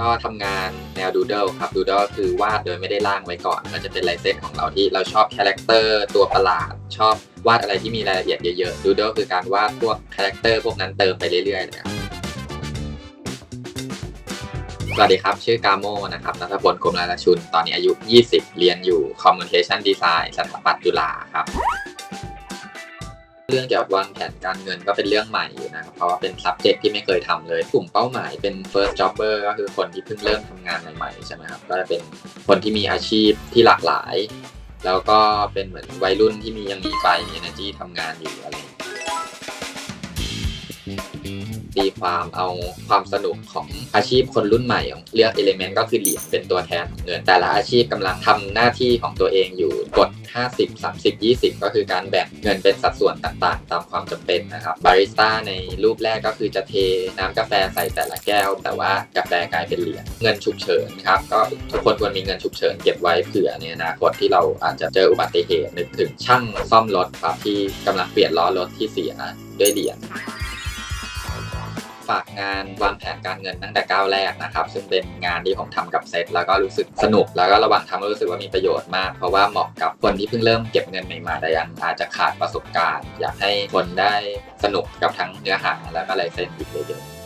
ก็ทำงานแนวดูเดิลครับดูเดิลคือวาดโดยไม่ได้ร่างไว้ก่อนก็จะเป็นลายเส้นของเราที่เราชอบคาแรคเตอร์ตัวประหลาด ชอบวาดอะไรที่มีรายละเอียดเยอะๆดูเดิลคือการวาดพวกคาแรคเตอร์พวกนั้นเติมไปเรื่อยๆเลยครับสวัสดีครับ ชื่อกาโมนะครับนัทพลกรมราชุน ตอนนี้อายุ 20 เรียนอยู่ Communication Design สถาปัตย์จุฬาครับ เรื่องเกี่ยวกับวางแผนการเงินก็เป็นเรื่องใหม่อยู่นะครับเพราะว่าเป็น subject ที่ไม่เคยทำเลยกลุ่มเป้าหมายเป็น first jobber ก็คือคนที่เพิ่งเริ่มทำงานใหม่ๆใช่ไหมครับก็จะเป็นคนที่มีอาชีพที่หลากหลาย แล้วก็เป็นเหมือนวัยรุ่นที่มียังมีไฟมี energy ทำงานอยู่อะไร ความเอาความสนุกของอาชีพคนรุ่นใหม่ของเรียก element ก็คือเหรียญเป็นตัวแทนเงินแต่ละอาชีพกำลังทำหน้าที่ของตัวเองอยู่กฎ50 30 20 ก็คือการแบ่งเงินเป็นสัดส่วนต่างๆ ตามความจำเป็นนะครับบาริสต้าในรูปแรกก็คือจะเทน้ำกาแฟใส่แต่ละแก้ว แต่ว่ากาแฟกลายเป็นเหรียญเงินฉุกเฉินครับก็ทุกคนควรมีเงินฉุกเฉินเก็บไว้เผื่อในอนาคตที่เราอาจจะเจออุบัติเหตุนึกถึงช่างซ่อมรถครับที่กำลังเปลี่ยนล้อรถที่เสียด้วยเหรียญากงานวางแผนการเงินตั้งแต่ก้าวแรกนะครับ ซึ่งเป็นงานที่ผมทำกับเซตแล้วก็รู้สึกสนุก แล้วก็ระหว่างทำก็รู้สึกว่ามีประโยชน์มาก เพราะว่าเหมาะกับคนที่เพิ่งเริ่มเก็บเงินใหม่ๆแต่ยังอาจจะขาดประสบการณ์ อยากให้คนได้สนุกกับทั้งเนื้อหาแล้วก็ลายเส้นอีกเยอะๆ